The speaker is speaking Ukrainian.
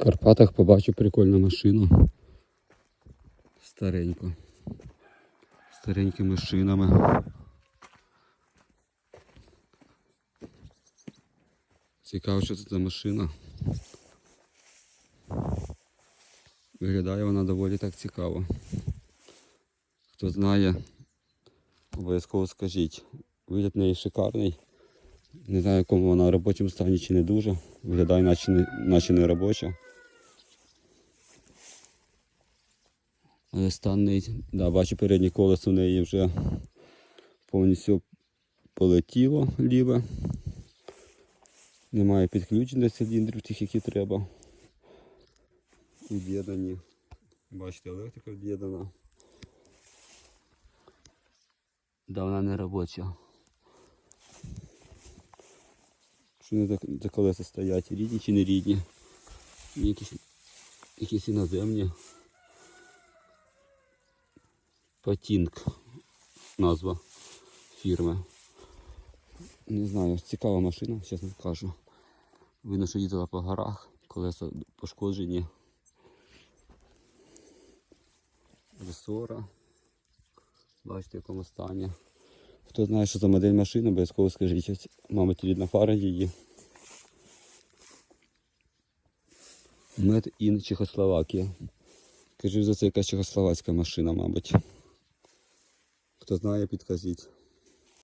Карпатах побачив прикольну машину. Стареньку. Старенькими шинами. Цікаво, що це за машина. Виглядає вона доволі так цікаво. Хто знає, обов'язково скажіть. Вигляд в неї шикарний. Не знаю, в якому вона в робочому стані чи не дуже. Виглядає наче не, наче не робоча. Стан да, бачу переднє колесо в неї вже повністю полетіло ліве. Немає підключень до циліндрів тих, які треба. Від'єднані. Бачите, електрика від'єднана. Да, вона не робоча. Що не за колеса стоять, рідні чи не рідні. Якісь, якісь іноземні. Патінг назва фірми. Не знаю, цікава машина, чесно кажу. Видно, що їздила по горах, колеса пошкоджені. Ресора. Бачите, в якому стані. Хто знає, що за модель машини, обов'язково скажіть. Мабуть, рідна фара її. Made in Чехословакія. Кажу, за це якась чехословацька машина, мабуть. Хто знає, підкажіть.